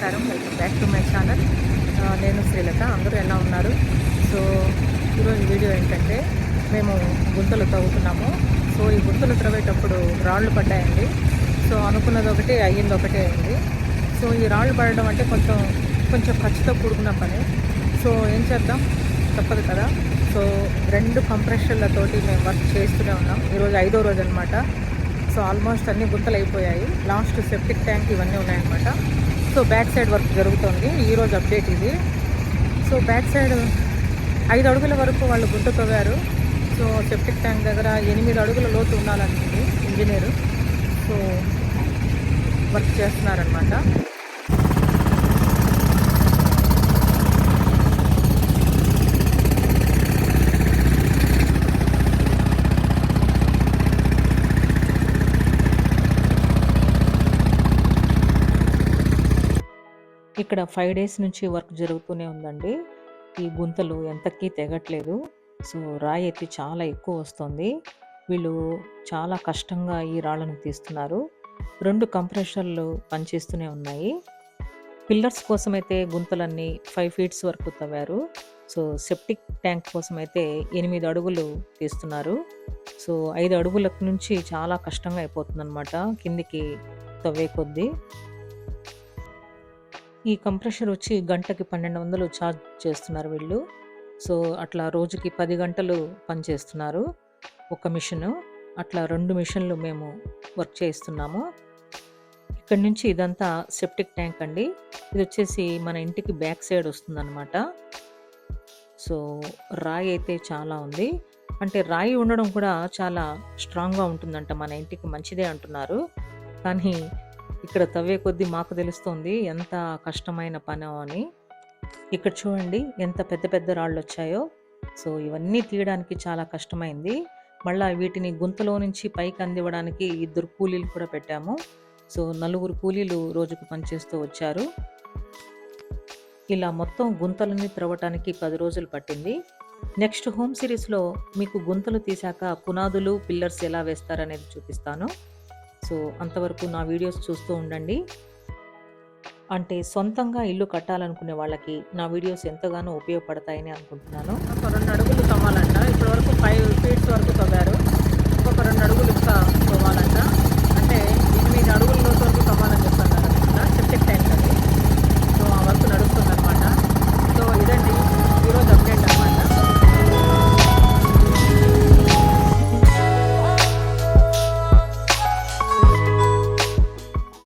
నమస్కారం. Welcome back to my channel నేను శ్రీలత. అందరూ ఎలా ఉన్నారు? సో ఈరోజు వీడియో ఏంటంటే మేము గుంతలు తవ్వుతున్నాము. సో ఈ గుంతలు త్రవ్వేటప్పుడు రాళ్ళు పడ్డాయండి. సో అనుకున్నది ఒకటి అయ్యింది ఒకటే అయింది సో ఈ రాళ్ళు పడడం అంటే కొంచెం కొంచెం ఖర్చుతో కూడుకున్న పని. సో ఏం చేద్దాం? తప్పదు కదా. సో రెండు కంప్రెషర్లతోటి మేము వర్క్ చేస్తూనే ఉన్నాం. ఈరోజు ఐదో రోజు అనమాట సో ఆల్మోస్ట్ అన్ని గుంతలు అయిపోయాయి. లాస్ట్ సెప్టిక్ ట్యాంక్ ఇవన్నీ ఉన్నాయన్నమాట. సో బ్యాక్ సైడ్ వర్క్ జరుగుతుంది. ఈరోజు అప్డేట్ ఇది. సో బ్యాక్ సైడ్ ఐదు అడుగుల వరకు వాళ్ళు గుంట తవ్వారు. సో సెప్టిక్ ట్యాంక్ దగ్గర ఎనిమిది అడుగుల లోతు ఉండాలనుకుంది ఇంజనీరు. సో వర్క్ చేస్తున్నారనమాట ఇక్కడ ఫైవ్ డేస్ నుంచి వర్క్ జరుగుతూనే ఉందండి. ఈ గుంతలు ఎంతకీ తెగట్లేదు. సో రాయి ఎత్తి చాలా ఎక్కువ వస్తుంది. వీళ్ళు చాలా కష్టంగా ఈ రాళ్ళను తీస్తున్నారు. రెండు కంప్రెషర్లు పనిచేస్తూనే ఉన్నాయి. పిల్లర్స్ కోసం అయితే గుంతలన్నీ ఫైవ్ ఫీట్స్ వరకు తవ్వారు. సో సెప్టిక్ ట్యాంక్ కోసం అయితే ఎనిమిది అడుగులు తీస్తున్నారు. సో ఐదు అడుగుల నుంచి చాలా కష్టంగా అయిపోతుంది కిందికి తవ్వే కొద్దీ. ఈ కంప్రెషర్ వచ్చి గంటకి పన్నెండు వందలు ఛార్జ్ చేస్తున్నారు వీళ్ళు. సో అట్లా రోజుకి పది గంటలు పనిచేస్తున్నారు ఒక మిషన్. అట్లా రెండు మిషన్లు మేము వర్క్ చేస్తున్నాము ఇక్కడ నుంచి ఇదంతా సెప్టిక్ ట్యాంక్ అండి. ఇది వచ్చేసి మన ఇంటికి బ్యాక్ సైడ్ వస్తుందన్నమాట. సో రాయి అయితే చాలా ఉంది. అంటే రాయి ఉండడం కూడా చాలా స్ట్రాంగ్గా ఉంటుందంట. మన ఇంటికి మంచిదే అంటున్నారు. కానీ ఇక్కడ తవ్వే కొద్దీ మాకు తెలుస్తుంది ఎంత కష్టమైన పనో అని. ఇక్కడ చూడండి ఎంత పెద్ద పెద్ద రాళ్ళు వచ్చాయో. సో ఇవన్నీ తీయడానికి చాలా కష్టమైంది. మళ్ళీ వీటిని గుంతలో నుంచి పైకి అందివ్వడానికి ఇద్దరు కూలీలు కూడా పెట్టాము. సో నలుగురు కూలీలు రోజుకు పనిచేస్తూ వచ్చారు. ఇలా మొత్తం గుంతలని త్రవ్వటానికి పది రోజులు పట్టింది. నెక్స్ట్ హోమ్ సిరీస్లో మీకు గుంతలు తీశాక పునాదులు పిల్లర్స్ ఎలా వేస్తారనేది చూపిస్తాను. సో అంతవరకు నా వీడియోస్ చూస్తూ ఉండండి. అంటే సొంతంగా ఇల్లు కట్టాలనుకునే వాళ్ళకి నా వీడియోస్ ఎంతగానో ఉపయోగపడతాయని అనుకుంటున్నాను. రెండు అడుగులు కమ్మాలంట ఇప్పటి వరకు ఫైవ్